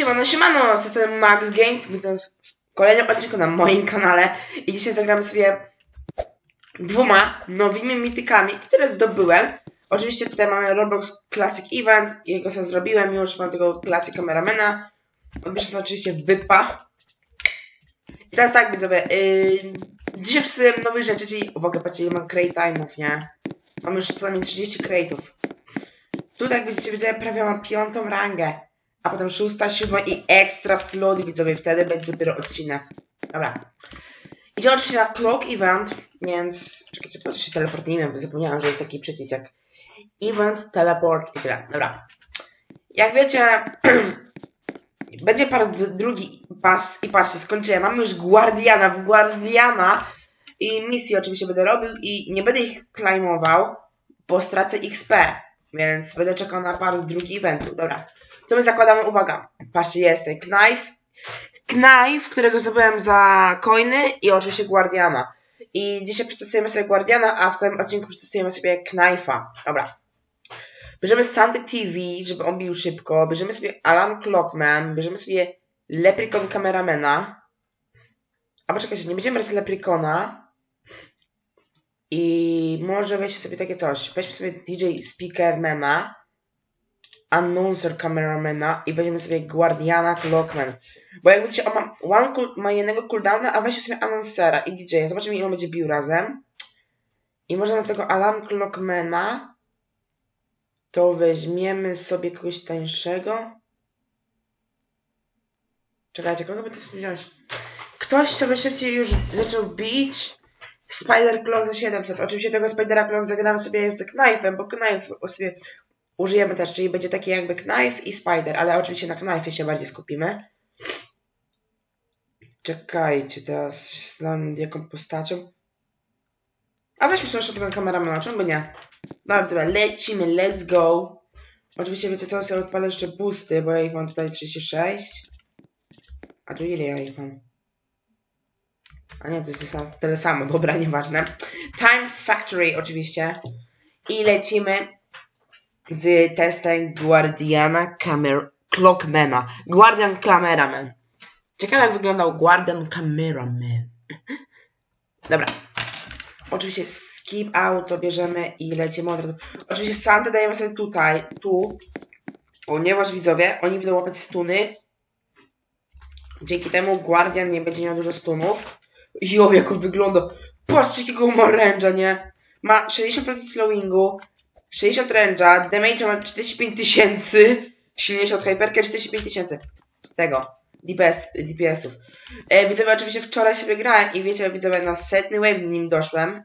Siemano, siemano, z system Max Games, witam w kolejnym odcinku na moim kanale i dzisiaj zagramy sobie dwoma nowymi mitykami, które zdobyłem. Oczywiście tutaj mamy Roblox Classic Event, jego sobie zrobiłem już, mam tego Classic Cameramana, odbierze sobie oczywiście wypa. I teraz tak widzowie, yy, dzisiaj przesyłem nowych rzeczy, czyli uwaga, patrzcie, ile mam crate time'ów, nie? Mam już co najmniej 30 crate'ów. Tutaj jak widzicie, widzę, prawie mam piątą rangę a potem szósta, siódma i extra slot, widzowie, wtedy będzie dopiero odcinek. Dobra. Idziemy oczywiście na clock event, więc czekajcie, po co się teleportujemy, bo zapomniałam, że jest taki przycisk jak event, teleport i tyle. Dobra. Jak wiecie, będzie par drugi pas i patrzcie, skończyłem. Mamy już Guardiana w Guardiana i misję oczywiście będę robił i nie będę ich claimował, bo stracę XP, więc będę czekał na par drugi eventu. Dobra. To my zakładamy, uwaga, patrzcie, jest tutaj Knife, Knife, którego zdobyłem za coiny i oczywiście Guardiana. I dzisiaj przetestujemy sobie Guardiana, a w kolejnym odcinku przetestujemy sobie Knife'a. Dobra. Bierzemy Sandy TV, żeby on bił szybko. Bierzemy sobie Alarm Clockman. Bierzemy sobie Leprechaun Cameramana. A poczekajcie, nie będziemy brać Leprechona. I może weźmy sobie takie coś. Weźmy sobie DJ Speakermana. Announcer Cameramana i weźmiemy sobie Guardiana Clockman. Bo jak widzicie, on ma, one cool, ma jednego cooldowna, a weźmy sobie Announcera i DJ. Zobaczymy, ile on będzie bił razem. I możemy z tego Alarm Clockmana to weźmiemy sobie kogoś tańszego. Czekajcie, kogo by to wziąć? Ktoś, kto by szybciej już zaczął bić. Spider Clock za 700. Oczywiście tego Spidera Clock zagramy sobie z Knife'em, bo Knife sobie użyjemy też, czyli będzie taki jakby knife i spider, ale oczywiście na knife się bardziej skupimy. Czekajcie, teraz znam jaką postacią. A weźmy sobie shotgun kameramana, czemu by nie? Dobra, dobra, lecimy, let's go. Oczywiście wiecie co, sobie odpalę jeszcze boosty, bo ja ich mam tutaj 36. A tu ile ja ich mam? A nie, to jest tyle samo, dobra, nieważne. Time Factory oczywiście. I lecimy z testem Guardiana Camer Clockmana. Guardian Cameraman. Ciekawe jak wyglądał Guardian Cameraman. Dobra. Oczywiście skip auto bierzemy i lecimy od razu. Oczywiście Santę dajemy sobie tutaj, tu. Ponieważ widzowie, oni będą łapać stuny. Dzięki temu Guardian nie będzie miał dużo stunów. Jo, jak on wygląda. Patrzcie jakiego ma range'a, nie? Ma 60% slowingu, 60 range'a, damage ma 45 tysięcy, silniejszy od Hyperka 45 tysięcy. Tego, DPS, DPS-ów. E, widzowie, oczywiście wczoraj sobie grałem i wiecie, widzowie, na setny wave nim doszłem.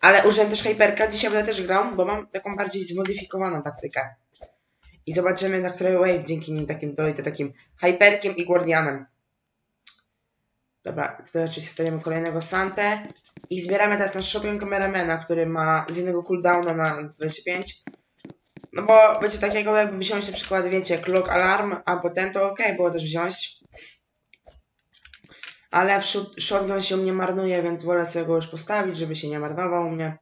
Ale użyłem też Hyperka, dzisiaj będę też grał, bo mam taką bardziej zmodyfikowaną taktykę. I zobaczymy, na której wave dzięki nim takim dojdę, takim Hyperkiem i Guardianem. Dobra, tutaj oczywiście stawiamy kolejnego Santę. I zbieramy teraz nasz Shotgun Cameramana, który ma z jednego cooldowna na 25. No bo będzie takiego jakby wziąć na przykład, wiecie, Clock Alarm, albo ten to ok, było też wziąć. Ale w shotgun się u mnie marnuje, więc wolę sobie go już postawić, żeby się nie marnował u mnie.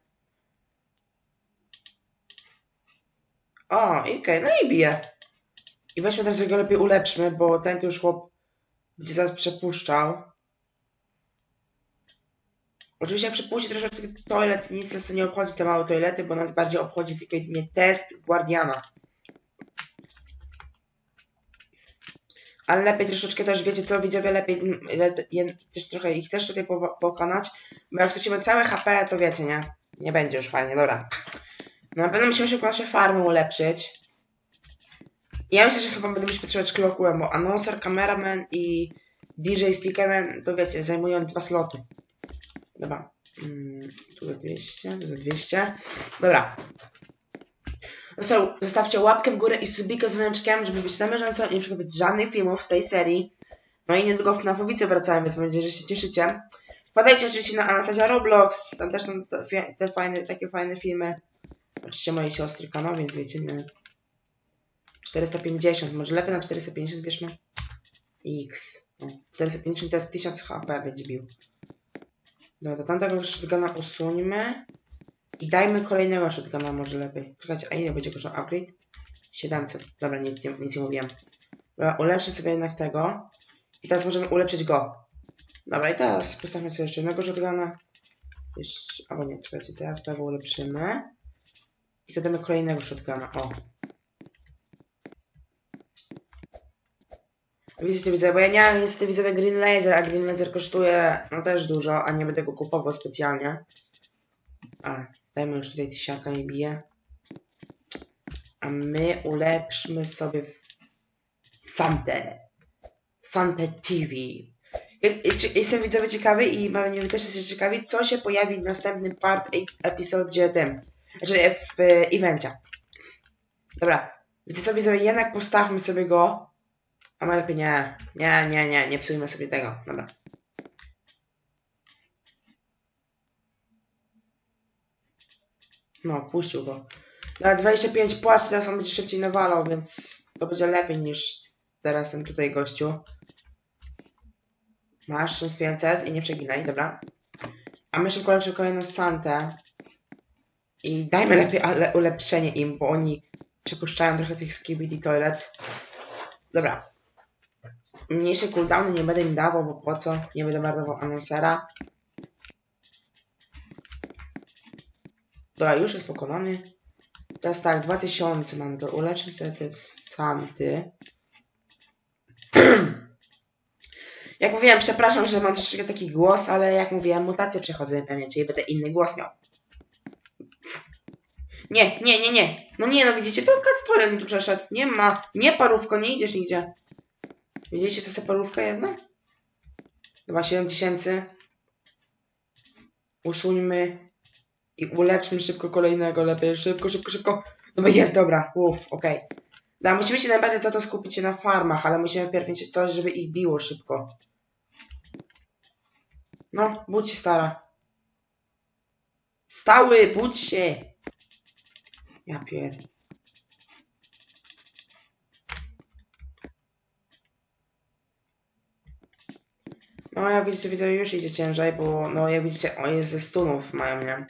O, okej, okay, no i bije. I weźmy też, że go lepiej ulepszmy, bo ten już chłop będzie zaraz przepuszczał. Oczywiście jak przepuści troszeczkę toilet, nic nas nie obchodzi te małe toilety, bo nas bardziej obchodzi tylko jedynie test Guardiana. Ale lepiej troszeczkę też, wiecie co, widzowie, lepiej le, je, też trochę ich też tutaj po, pokonać, bo jak chcecie całe HP, to wiecie, nie? Nie będzie już fajnie, dobra. No na pewno musimy się nasze farmy ulepszyć. Ja myślę, że chyba będę musiał potrzebować Clockworm, bo Announcer, Cameraman i DJ Speakerman, to wiecie, zajmują dwa sloty. Dobra. Mm, tu za 200, tu za 200. Dobra. Zostawcie łapkę w górę i subika z dzwoneczkiem, żeby być na bieżąco i nie przegapić żadnych filmów z tej serii. No i niedługo w FNAFowice wracałem, więc mam nadzieję, że się cieszycie. Wpadajcie oczywiście na Anastasia Roblox, tam też są te, te fajne, takie fajne filmy. Oczywiście mojej siostry kanał, więc wiecie, nie. 450, może lepiej na 450 bierzmy. X. No, 450 to jest 1000 HP będzie bił. Dobra, tamtego shotguna usuńmy. I dajmy kolejnego shotguna może lepiej. Czekajcie, a ile będzie kosztował upgrade? 700. Dobra, nic, nic nie mówiłem. Dobra, ulepszymy sobie jednak tego. I teraz możemy ulepszyć go. Dobra, i teraz postawmy sobie jeszcze jednego shotguna. Jeszcze, albo nie, czekajcie, teraz tego ulepszymy. I to damy kolejnego shotguna, o. Widzicie, widzę, bo ja nie niestety widzowie Green Laser, a Green Laser kosztuje no też dużo, a nie będę go kupował specjalnie. A, dajmy już tutaj tysiaka i bije. A my ulepszmy sobie Sante. Sante TV. Jestem widzowie ciekawy i mam nie też jesteście ciekawi, co się pojawi w następnym part e- episodzie tym. Znaczy w e, evencie. Dobra. Wiecie co widzowie, jednak postawmy sobie go. A może lepiej nie. Nie, nie, nie, nie psujmy sobie tego. Dobra. No, puścił go. Na 25 płacz, teraz on będzie szybciej nawalał, więc to będzie lepiej niż teraz ten tutaj gościu. Masz 500 i nie przeginaj, dobra. A my szybko lepszy kolejną Santę. I dajmy lepiej ale ulepszenie im, bo oni przepuszczają trochę tych skibidi toilets. Dobra. Mniejsze cooldowny nie będę im dawał, bo po co? Nie będę marnował anonsera. Dobra, już jest pokonany. Teraz tak, 2000 mamy, to uleczmy sobie te santy. jak mówiłem, przepraszam, że mam troszeczkę taki głos, ale jak mówiłem, mutację przechodzę pewnie, czyli będę inny głos miał. Nie, nie, nie, nie. No nie, no widzicie, to mi tu przeszedł. Nie ma. Nie parówko, nie idziesz nigdzie. Widzieliście, to jest parówka jedna? Dobra, 7000. Usuńmy. I ulepszmy szybko kolejnego, lepiej. Szybko, szybko, szybko. No jest, dobra. Uff, okej. No, musimy się najbardziej za to skupić się na farmach, ale musimy pierw mieć coś, żeby ich biło szybko. No, budź się, stara. Stały, budź się. Ja pier... No, jak widzicie, widzę, już idzie ciężej, bo, no, jak widzicie, on jest ze stunów, mają, nie?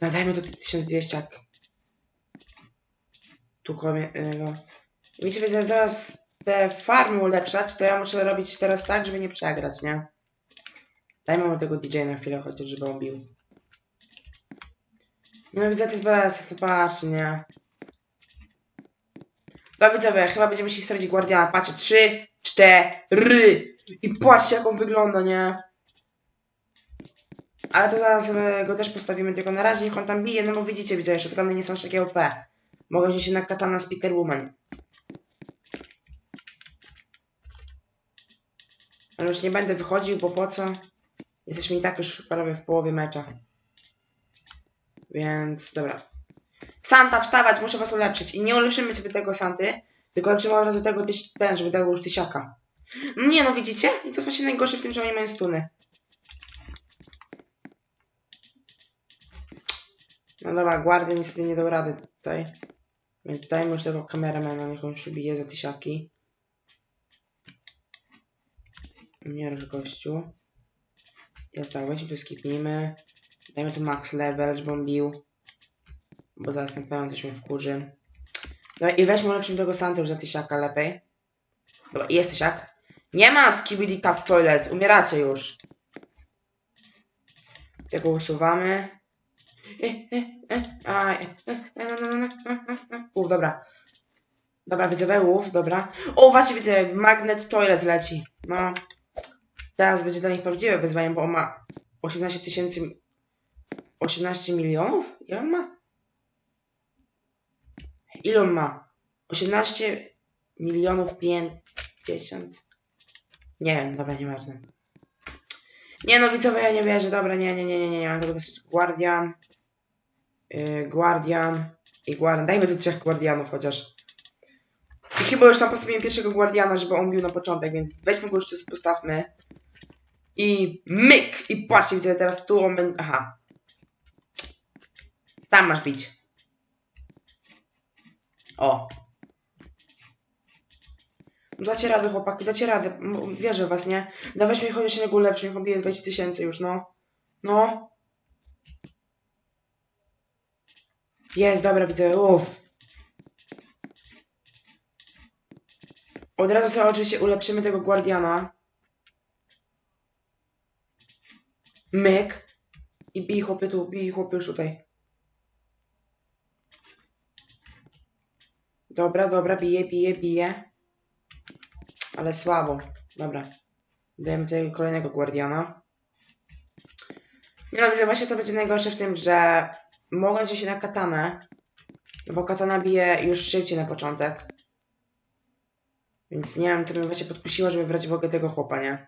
No, dajmy to 1200, jak... Tu komie... y, No. Widzicie, widzę, zaraz te farmy ulepszać, to ja muszę robić teraz tak, żeby nie przegrać, nie? Dajmy mu tego DJ na chwilę chociaż, żeby on bił. No widzę, to jest bez, no patrzcie, nie? No widzowie, chyba będziemy się stawić Guardiana. Patrzcie, trzy, cztery. I patrzcie, jak on wygląda, nie? Ale to zaraz e, go też postawimy, tylko na razie niech on tam bije, no bo widzicie, widzę, że nie są aż takie OP. Mogą wziąć na katana Speakerwoman. Ale już nie będę wychodził, bo po co? Jesteśmy i tak już prawie w połowie mecza. Więc dobra. Santa, wstawać, muszę was ulepszyć. I nie ulepszymy sobie tego Santy, tylko ulepszymy od razu tego tyś, ten, żeby dał już tysiaka. Nie no, widzicie? I to jest właśnie najgorsze w tym, że oni mają stuny. No dobra, Guardian niestety nie dał rady tutaj. Więc dajmy już tego kameramana, niech on już bije za tysiaki. Nie rusz gościu. I zostałeś, tu skipnijmy. Dajmy tu max level, żeby on bił. Bo zaraz na pewno też mnie wkurzy. Dobra, i weźmy lepszym tego Santa już za tysiaka lepiej. Dobra, jest tysiak. Nie ma Skibidi Cat Toilet, umieracie już. Tego usuwamy. No, no, no, no, no, no. Uf, dobra. Dobra, widzowie, uf, dobra. O, właśnie widzę, Magnet Toilet leci. No. Teraz będzie do nich prawdziwe wyzwanie, bo on ma 18 tysięcy... 18 milionów? Ile on ma? Ile on ma? 18 milionów 50. Nie wiem, dobra, nieważne. Nie no, widzowie, ja nie wierzę, dobra, nie, nie, nie, nie, nie, nie, mam. Guardian, yy, Guardian i Guardian. Dajmy do trzech Guardianów chociaż. I chyba już tam postawiłem pierwszego Guardiana, żeby on bił na początek, więc weźmy go już tu, postawmy. I myk! I patrzcie, gdzie teraz tu on będzie... Aha. Tam masz bić. O. Dacie radę, chłopaki, dacie radę. Wierzę w was, nie? No weźmy chociaż jednego lepszy, niech obije 20 tysięcy już, no. No. Jest, dobra, widzę, uff. Od razu sobie oczywiście ulepszymy tego Guardiana. Myk. I bij chłopy tu, bij chłopy już tutaj. Dobra, dobra, bije, bije, bije. Ale słabo. Dobra. Dajemy tego kolejnego Guardiana. Nie no, widzę, właśnie to będzie najgorsze w tym, że mogą gdzieś na katanę, bo katana bije już szybciej na początek. Więc nie wiem, co mnie właśnie podkusiło, żeby brać w ogóle tego chłopa, nie?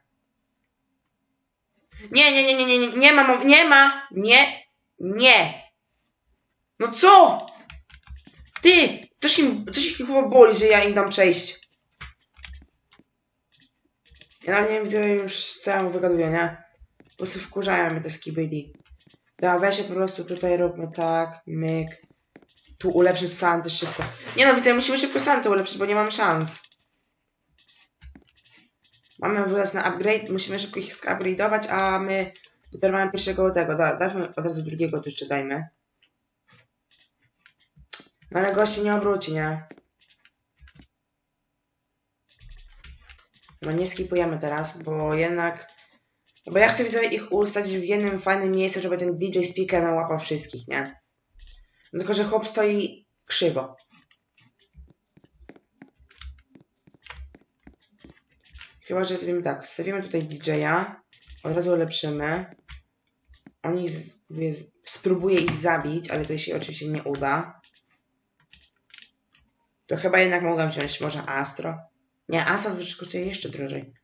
Nie, nie, nie, nie, nie, nie, ma, nie ma, nie, nie. No co? Ty, coś im, coś ich chyba boli, że ja im dam przejść. Ja nie widzę już co ja mu wygaduję, nie? Po prostu wkurzają mnie te skibidi. Dobra, weź się po prostu tutaj róbmy tak, myk. Tu ulepszyć Santy szybko. Nie no, widzę, musimy szybko Santy ulepszyć, bo nie mamy szans. Mamy WS na upgrade, musimy szybko ich upgrade'ować, a my dopiero mamy pierwszego tego. Da, dajmy od razu drugiego, tu jeszcze dajmy. Ale gość się nie obróci, nie? No nie skipujemy teraz, bo jednak... Bo ja chcę widzowie ich ustać w jednym fajnym miejscu, żeby ten DJ speaker nałapał wszystkich, nie? No Tylko, że chłop stoi krzywo. Chyba, że zrobimy tak. Stawimy tutaj DJ-a. Od razu ulepszymy. On ich z- mówię, z- spróbuje ich zabić, ale to się oczywiście nie uda. To chyba jednak mogę wziąć może Astro. Nie, Astro kosztuje jeszcze drożej.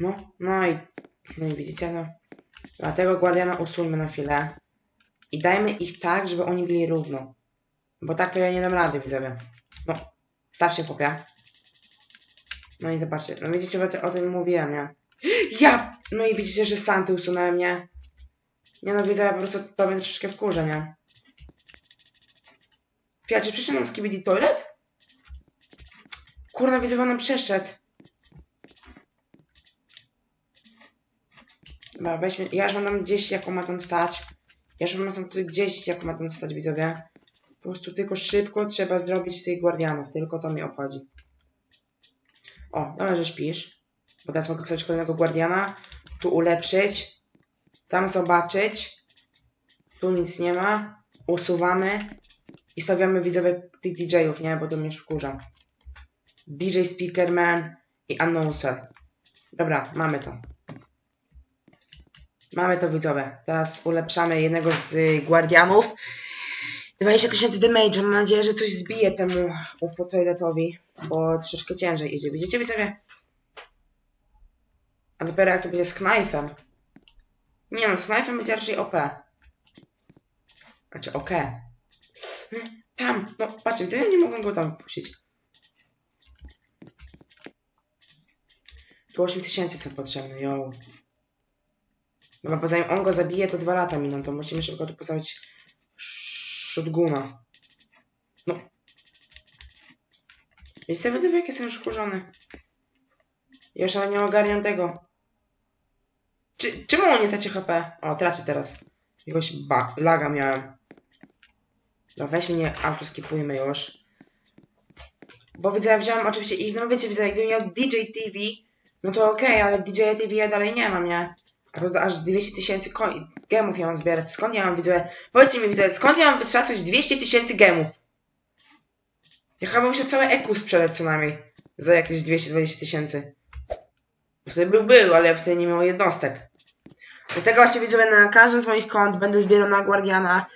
No, no i, no i widzicie, no. Dlatego Guardiana usuńmy na chwilę. I dajmy ich tak, żeby oni byli równo. Bo tak to ja nie dam rady, widzowie. No, staw się chłopie. No i zobaczcie, no widzicie, bo o tym mówiłem, nie? Ja! No i widzicie, że Santy usunąłem, nie? Nie no, widzę, ja po prostu to będzie troszeczkę wkurzę, nie? Fia, czy przyszedł nam Skibidi Toilet? Kurna, widzę, nam przeszedł. Dobra, weźmy, ja już mam tam gdzieś, jaką ma tam stać. Ja już mam tam gdzieś, jaką ma tam stać, widzowie. Po prostu tylko szybko trzeba zrobić tych guardianów, tylko to mnie obchodzi. O, dobra, że śpisz. Bo teraz mogę wstać kolejnego guardiana. Tu ulepszyć. Tam zobaczyć. Tu nic nie ma. Usuwamy. I stawiamy widzowie tych DJ-ów, nie? Bo to mnie wkurza. DJ Speakerman i Announcer. Dobra, mamy to. Mamy to widzowie. Teraz ulepszamy jednego z y, guardianów. 20 tysięcy damage. Mam nadzieję, że coś zbije temu UFO toiletowi, bo troszeczkę ciężej idzie. Widzicie widzowie? A dopiero jak to będzie z knifem. Nie no, z knifem będzie raczej OP. Znaczy OK. Tam, no patrzcie, widzę, ja nie mogę go tam puścić. Tu 8 tysięcy są potrzebne, yo. Dobra, bo zanim on go zabije, to dwa lata miną, to musimy szybko tu postawić shotguna. No. Wiecie, widzę, jak jestem już wkurzony. Ale nie ogarniam tego. Czy, czemu on nie traci HP? O, traci teraz. Jakiegoś ba laga miałem. No weźmy nie auto skipujmy już. Bo widzę, wziąłem oczywiście ich, no wiecie, widzę, gdybym miał DJ TV, no to okej, ale DJ TV ja dalej nie mam, nie? A to aż 200 tysięcy gemów ja mam zbierać. Skąd ja mam, widzę, powiedzcie mi, widzę, skąd ja mam wytrzasnąć 200 tysięcy gemów? Ja chyba musiał całe EQ sprzedać co najmniej. Za jakieś 220 tysięcy. Wtedy był, był, ale wtedy nie miał jednostek. Dlatego właśnie widzowie na każdym z moich kont będę zbierał na Guardiana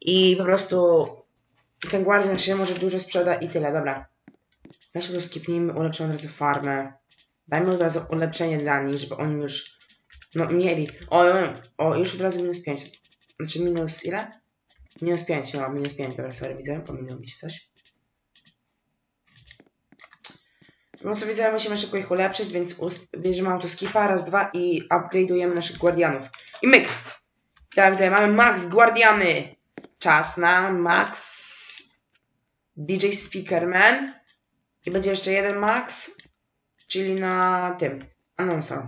i po prostu ten Guardian się może dużo sprzeda i tyle, dobra. Weźmy go skipnijmy, ulepszymy od razu farmę. Dajmy od razu ulepszenie dla nich, żeby oni już no mieli. O, o, już od razu minus 500. Znaczy minus ile? Minus 5, no minus 5, dobra, sorry, widzę, pominęło mi się coś. No co widzę, musimy szybko ich ulepszyć, więc bierzemy autoskipa, raz, dwa i upgrade'ujemy naszych guardianów. I myk! Tak, widzę, mamy max guardiany. Czas na max DJ Speakerman. I będzie jeszcze jeden max, czyli na tym, anonsor.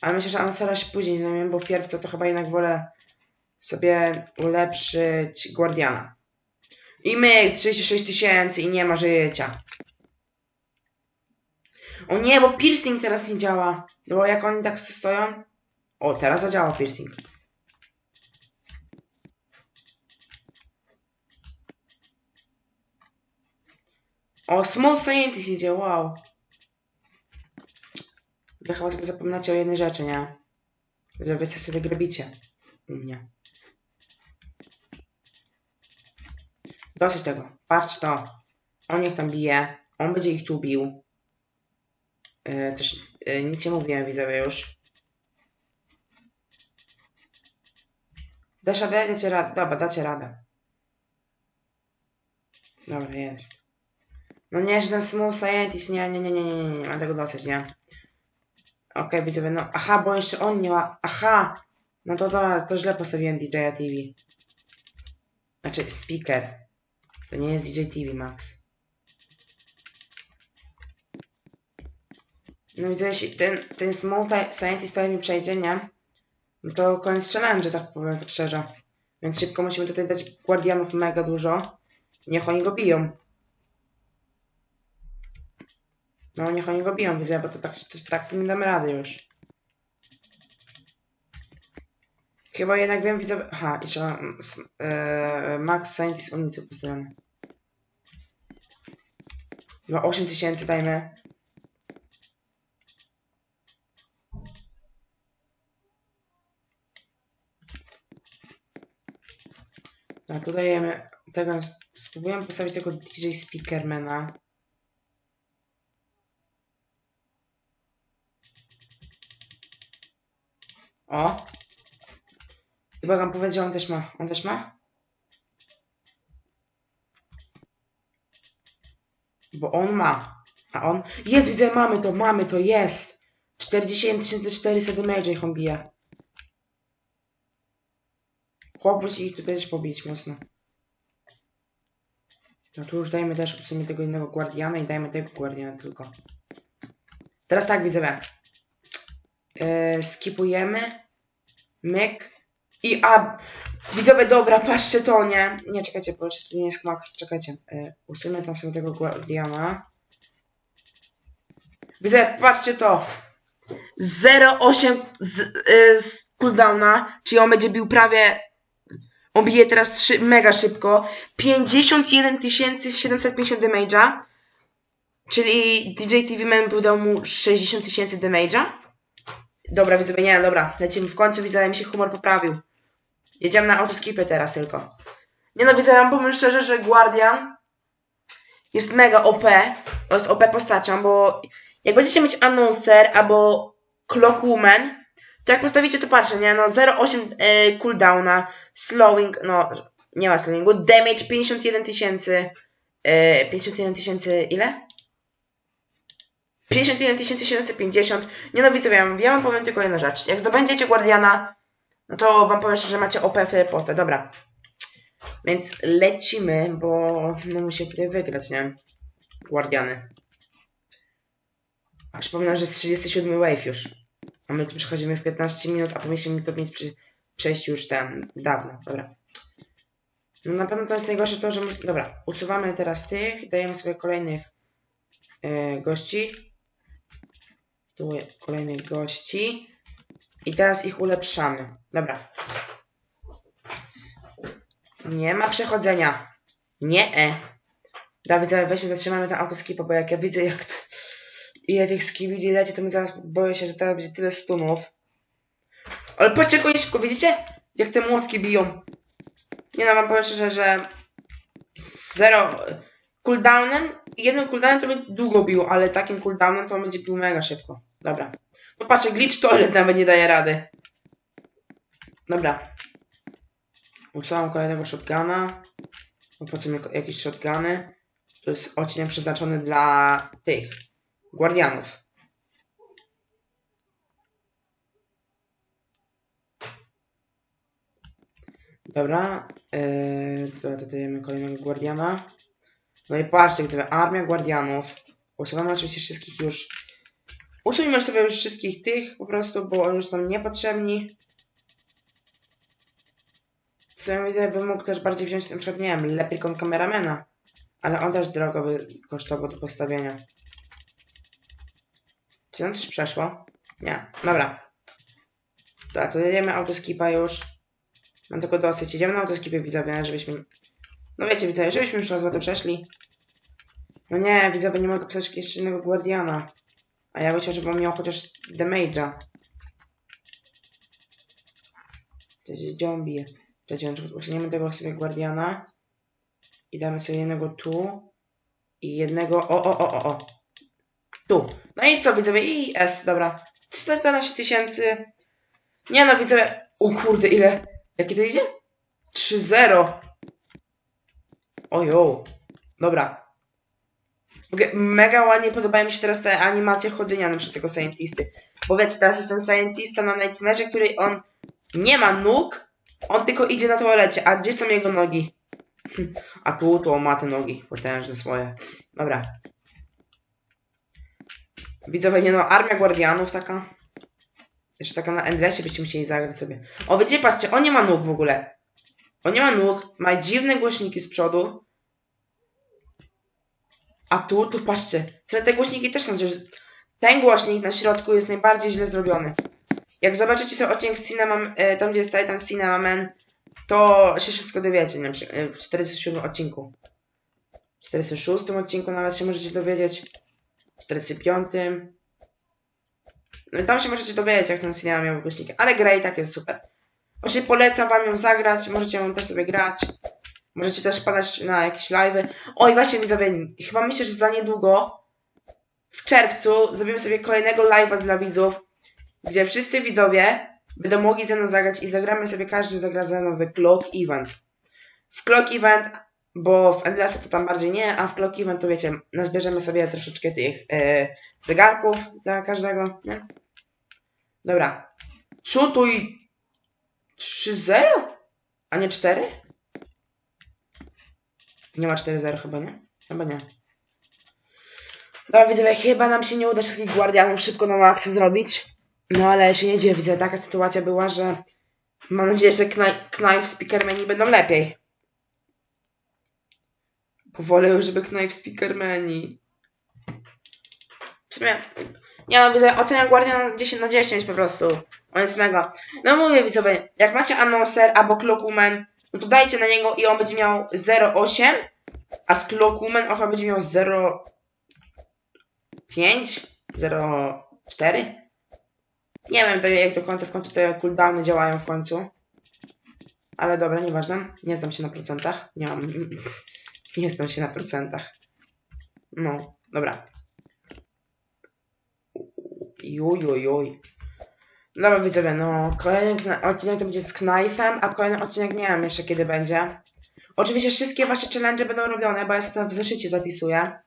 Ale myślę, że anonsora się później zajmiemy, bo pierwsze to chyba jednak wolę sobie ulepszyć guardiana. I myk, 36 tysięcy i nie ma życia. O nie, bo piercing teraz nie działa. Bo jak oni tak stoją... O, teraz zadziała piercing. O, Small Scientist idzie, wow. Wy chyba sobie zapominacie o jednej rzeczy, nie? Że wy sobie grabicie. U mnie. Dosyć tego. Patrz to. On niech tam bije. On będzie ich tu bił. Yy, też yy, nic nie mówiłem, widzowie już. Dasz radę? Dacie radę. Dobra, dacie radę. Dobra, jest. No nie, że ten small scientist, nie, nie, nie, nie, nie, nie, nie, ma tego dosyć, nie. Okej, widzowie, no, aha, bo jeszcze on nie ma, aha, no to, to, to źle postawiłem DJ-a TV. Znaczy, speaker. To nie jest DJ TV, Max. No widzę, jeśli ten, ten small ti- scientist tutaj mi przejdzie, nie? No to koniec challenge, tak powiem, tak szczerze. Więc szybko musimy tutaj dać guardianów mega dużo. Niech oni go biją. No niech oni go biją, widzę, bo to tak, to, tak to nie damy rady już. Chyba jednak wiem, widzę... Aha, mam s- e, Max Scientist unicę postawiony. No 8000 dajmy. Tak, tu dajemy tego, postawić tego DJ Speakermana. O! Chyba wam powiedział, on też ma. On też ma? Bo on ma. A on... Jest, widzę, mamy to, mamy to, jest! 41 400 damage ich on bije. Chłop musi ich tutaj też pobić mocno. No tu już dajmy też w sumie tego innego guardiana i dajmy tego guardiana tylko. Teraz tak, widzowie. Yy, skipujemy. Myk. I a. Widzowie, dobra, patrzcie to, nie? Nie, czekajcie, bo to nie jest max. Czekajcie. Yy, usunę tam sobie tego guardiana. Widzowie, patrzcie to. 0,8 z, z cooldowna, czyli on będzie bił prawie on bije teraz szy mega szybko. 51 750 damage'a. Czyli DJ TV Man dał mu 60 tysięcy damage'a. Dobra, widzowie, nie, dobra. Lecimy w końcu, widzowie, mi się humor poprawił. Jedziemy na autoskipy teraz tylko. Nie no, widzowie, wam powiem szczerze, że Guardian jest mega OP. Jest OP postacią, bo jak będziecie mieć Announcer albo Clockwoman, to jak postawicie to patrzę, nie? No 0,8 e, cooldowna, slowing, no nie ma slowingu, damage 51 tysięcy, e, 51 tysięcy ile? 51 750. Nie no widzowie, ja ja wam powiem tylko jedną rzecz. Jak zdobędziecie Guardiana, no to wam powiem, że macie OP w dobra. Więc lecimy, bo no musimy tutaj wygrać, nie? Guardiany. A przypominam, że jest 37 wave już. A my tu przechodzimy w 15 minut, a powinniśmy to mieć przy przejściu już ten dawno. Dobra. No na pewno to jest najgorsze to, że. Dobra, usuwamy teraz tych, dajemy sobie kolejnych e, gości. Tu kolejnych gości. I teraz ich ulepszamy. Dobra. Nie ma przechodzenia. Nie e. Dawid, weźmy zatrzymamy ten autoskip, bo jak ja widzę jak t- ile tych skibidi leci, to mi zaraz boję się, że teraz będzie tyle stunów. Ale patrzcie, szybko, widzicie? Jak te młotki biją. Nie no, wam powiem szczerze, że zero cooldownem, jednym cooldownem to będzie długo bił, ale takim cooldownem to będzie bił mega szybko. Dobra. No patrzcie, glitch toilet nawet nie daje rady. Dobra. Usuwam kolejnego shotguna. Ko- jakieś shotguny? To jest odcinek przeznaczony dla tych guardianów. Dobra, yy, dodajemy kolejnego guardiana. No i patrzcie, widzę, armia guardianów. Usuwamy oczywiście wszystkich już. Usuńmy sobie już wszystkich tych po prostu, bo oni już tam niepotrzebni. sumie widzę, bym mógł też bardziej wziąć na przykład, nie wiem, Leprechaun Kameramana. Ale on też drogo by kosztował do postawienia. Czy nam coś przeszło? Nie. Dobra. Dobra, to jedziemy autoskipa już. Mam tylko dosyć. Jedziemy na autoskipie widzowie, żebyśmy... No wiecie widzowie, żebyśmy już raz to przeszli. No nie, widzowie, nie mogę pisać jeszcze innego Guardiana. A ja bym chciał, żeby on miał chociaż damage'a. Gdzie on bije? Usuniemy tego sobie Guardiana. I damy sobie jednego tu. I jednego... O, o, o, o, o. Tu. No i co widzowie? I S, dobra. 414 tysięcy. Nie no widzowie. O kurde, ile? Jakie to idzie? 3-0. Ojo. Dobra. Mega ładnie podobają mi się teraz te animacje chodzenia na przykład tego Scientisty. Bo wiecie, teraz jest ten Scientista na Nightmare, który on nie ma nóg, on tylko idzie na toalecie. A gdzie są jego nogi? A tu, on ma te nogi potężne swoje. Dobra. Widzowie, nie no, armia guardianów taka. Jeszcze taka na Endresie byście musieli zagrać sobie. O, wiecie, patrzcie, on nie ma nóg w ogóle. On nie ma nóg, ma dziwne głośniki z przodu. A tu, tu patrzcie. Te, te głośniki też są, że ten głośnik na środku jest najbardziej źle zrobiony. Jak zobaczycie sobie odcinek Cinema, tam gdzie jest Titan Cinema Man, to się wszystko dowiecie, na przykład e, w 47 odcinku. W 46 odcinku nawet się możecie dowiedzieć. W 45. No i tam się możecie dowiedzieć, jak ten Cinema miał głośniki. Ale gra i tak jest super. Właśnie polecam wam ją zagrać, możecie ją też sobie grać. Możecie też padać na jakieś live'y. Oj, właśnie widzowie, chyba myślę, że za niedługo, w czerwcu, zrobimy sobie kolejnego live'a dla widzów, gdzie wszyscy widzowie będą mogli ze mną zagrać i zagramy sobie, każdy zagra ze mną w Clock Event. W Clock Event, bo w Endlessa to tam bardziej nie, a w Clock Event to wiecie, nazbierzemy sobie troszeczkę tych e, zegarków dla każdego, nie? Dobra. Szutuj 3-0? A nie 4? Nie ma 4-0 chyba, nie? Chyba nie. Dobra, widzowie, chyba nam się nie uda wszystkich guardianów szybko na maksa zrobić. No ale się nie dzieje, widzę, taka sytuacja była, że mam nadzieję, że Kni- Knife Speakermeni będą lepiej. Powolę, żeby Knife Speakermeni. W sumie, nie no, widzę, oceniam Guardian 10 na 10 po prostu. On jest mega. No mówię widzowie, jak macie Announcer albo Clockwoman, no to dajcie na niego i on będzie miał 0,8, a on chyba będzie miał 0,5, 0,4. Nie wiem to jak do końca w końcu te cooldowny działają w końcu. Ale dobra, nieważne. Nie znam się na procentach. Nie mam. Nie znam się na procentach. No, dobra. Jujujuj. Dobra widzowie, no kolejny odcinek to będzie z Knifem, a kolejny odcinek nie wiem jeszcze kiedy będzie. Oczywiście wszystkie wasze challenge będą robione, bo ja to w zeszycie zapisuję.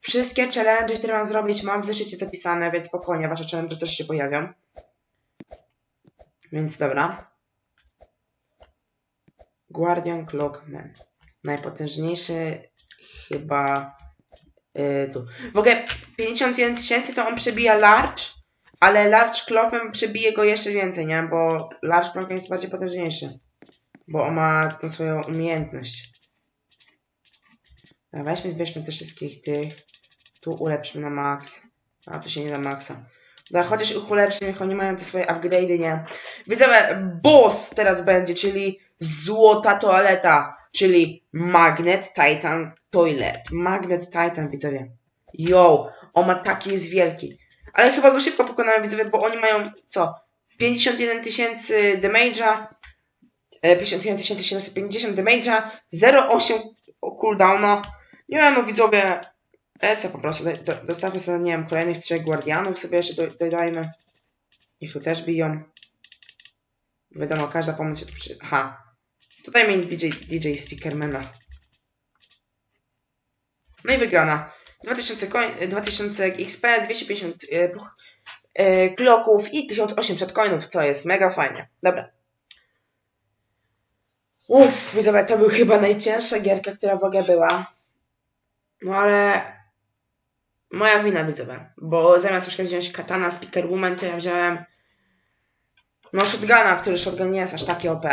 Wszystkie challenge, które mam zrobić, mam w zeszycie zapisane, więc spokojnie, wasze challenge też się pojawią. Więc dobra. Guardian Clockman. Najpotężniejszy chyba yy, tu. W ogóle 51 tysięcy to on przebija Large, ale Large Clockman przebije go jeszcze więcej, nie? Bo Large Clockman jest bardziej potężniejszy. Bo on ma tą swoją umiejętność. Dobra, weźmy, zbierzmy te wszystkich tych. Tu ulepszmy na max. A tu się nie da maxa. Dobra, chociaż ich ulepszymy, niech oni mają te swoje upgrade'y, nie? Widzowie, boss teraz będzie, czyli złota toaleta, czyli Magnet Titan Toilet. Magnet Titan, widzowie. Yo, on ma taki jest wielki. Ale chyba go szybko pokonałem, widzowie, bo oni mają, co? 51 tysięcy damage'a, e, 51 750 damage'a, 0,8 cooldowna. Nie no, widzowie, Esa po prostu, do, do, dostawmy sobie, nie wiem, kolejnych trzech guardianów sobie jeszcze do, dodajmy. Niech tu też biją. Wiadomo, każda pomoc się tu przy... Aha. Tutaj mieli DJ, DJ Speakermana. No i wygrana. 2000, koń, 2000 XP, 250 e, kloków i 1800 coinów, co jest mega fajnie. Dobra. Uff, widzowie, to był chyba najcięższa gierka, która w ogóle była. No ale moja wina widzowie, bo zamiast na wziąć katana Speaker Woman, to ja wziąłem no shotguna, który shotgun nie jest aż taki OP.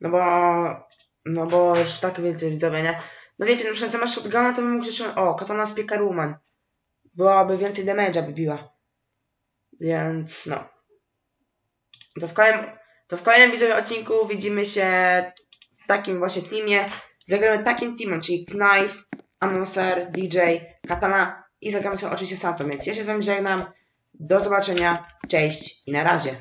No bo, no bo tak wiecie widzowie, nie? No wiecie, na przykład zamiast shotguna to bym mógł jeszcze, o, katana z Piekarwoman. Byłaby więcej damage'a by biła. Więc no. To w kolejnym, to w kolejnym widzowie odcinku widzimy się w takim właśnie teamie. Zagramy takim teamem, czyli Knife, Announcer, DJ, Katana i zagramy sobie oczywiście Santo. Więc ja się z wami żegnam. Do zobaczenia. Cześć i na razie.